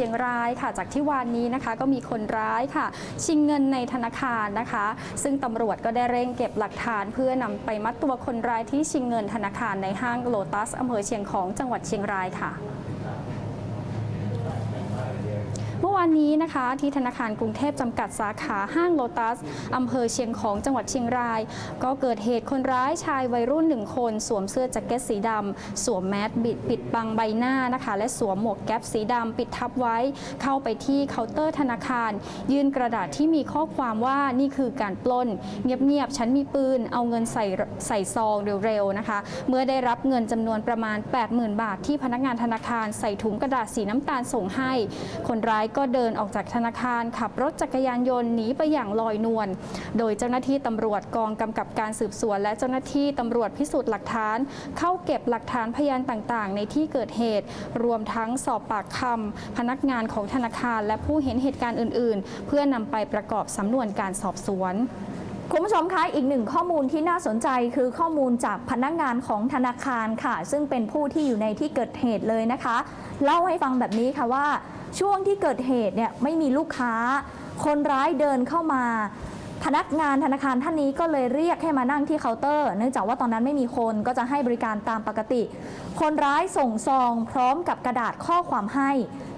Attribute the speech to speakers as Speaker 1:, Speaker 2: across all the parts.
Speaker 1: ชียงรายค่ะ จากที่วานนี้นะคะก็มีคนร้ายค่ะ ชิงเงินในธนาคารนะคะ ซึ่งตำรวจก็ได้เร่งเก็บหลักฐานเพื่อนำไปมัดตัวคนร้ายที่ชิงเงินธนาคารในห้างโลตัสอำเภอเชียงของจังหวัดเชียงรายค่ะ เมื่อวานนี้นะคะ ที่ธนาคารกรุงเทพจำกัดสาขาห้างโลตัสอำเภอเชียงของจังหวัดเชียงราย ก็เกิดเหตุคนร้ายชายวัยรุ่นหนึ่งคน สวมเสื้อแจ็คเก็ตสีดำสวมแมสบิดปิดบังใบหน้านะคะ และสวมหมวกแก๊ปสีดำปิดทับไว้ เข้าไปที่เคาน์เตอร์ธนาคาร ยื่นกระดาษที่มีข้อความว่านี่คือการปล้น เงียบๆฉันมีปืน เอาเงินใส่ใส่ซองเร็วๆนะคะ เมื่อได้รับเงินจำนวนประมาณ 80,000 บาท ที่พนักงานธนาคารใส่ถุงกระดาษสีน้ำตาลส่งให้ คนร้ายก็เดินออกจากธนาคารขับรถจักรยานยนต์หนีไปอย่างลอยนวล โดยเจ้าหน้าที่ตำรวจกองกำกับการสืบสวน และเจ้าหน้าที่ตำรวจพิสูจน์หลักฐาน เข้าเก็บหลักฐานพยานต่างๆ ในที่เกิดเหตุ รวมทั้งสอบปากคำพนักงานของธนาคารและผู้เห็นเหตุการณ์อื่น ๆ เพื่อนำไปประกอบสำนวนการสอบสวน
Speaker 2: คุณผู้ชมคะอีกหนึ่งข้อมูลที่น่าสนใจคือข้อมูลจากพนักงานของธนาคารค่ะ ซึ่งเป็นผู้ที่อยู่ในที่เกิดเหตุเลยนะคะ เล่าให้ฟังแบบนี้ค่ะว่า ช่วงที่เกิดเหตุเนี่ยไม่มีลูกค้า คนร้ายเดินเข้ามา พนักงานธนาคารท่านนี้ก็เลยเรียกให้มานั่งที่เคาน์เตอร์ เนื่องจากว่าตอนนั้นไม่มีคนก็จะให้บริการตามปกติ คนร้ายส่งซอง พร้อมกับกระดาษข้อความให้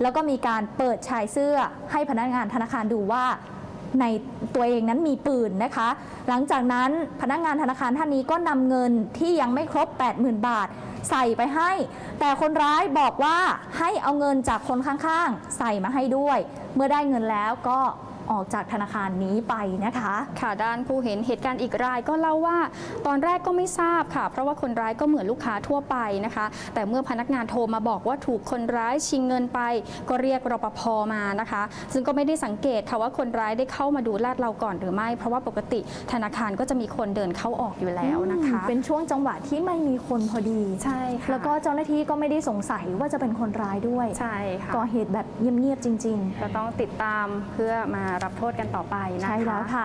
Speaker 2: แล้วก็มีการเปิดชายเสื้อให้พนักงานธนาคารดูว่า ในตัวเองนั้นมีปืนนะคะ หลังจากนั้นพนักงานธนาคารท่านนี้ก็นำเงินที่ยังไม่ครบ 80,000 บาท ใส่ไปให้ แต่คนร้ายบอกว่าให้เอาเงินจากคนข้างๆ ใส่มาให้ด้วย เมื่อได้เงินแล้วก็ ออกจากธนาคารนี้ไปนะคะ
Speaker 1: ค่ะด้านผู้เห็นเหตุการณ์อีกรายก็เล่าว่า ตอนแรกก็ไม่ทราบค่ะ เพราะว่าคนร้ายก็เหมือนลูกค้าทั่วไปนะคะ แต่เมื่อพนักงานโทรมาบอกว่าถูกคนร้ายชิงเงินไป ก็เรียกรปภมานะคะ ซึ่งก็ไม่ได้สังเกตค่ะว่าคนร้ายได้เข้ามาดูลาดเราก่อนหรือไม่ เพราะว่าปกติธนาคารก็จะมีคนเดินเข้าออกอยู่แล้วนะคะ
Speaker 2: เป็นช่วงจังหวะที่ไม่มีคนพอดี
Speaker 1: ใช่ค่ะ
Speaker 2: แล้วก็เจ้าหน้าที่ก็ไม่ได้สงสัยว่าจะเป็นคนร้ายด้วย
Speaker 1: ใช่ค่ะ
Speaker 2: ก่อเหตุแบบเงียบๆจริง ๆ
Speaker 1: ก็ต้องติดตามเพื่อมารับโทษกันต่อไปนะคะ
Speaker 2: ใช่แล้วค่ะ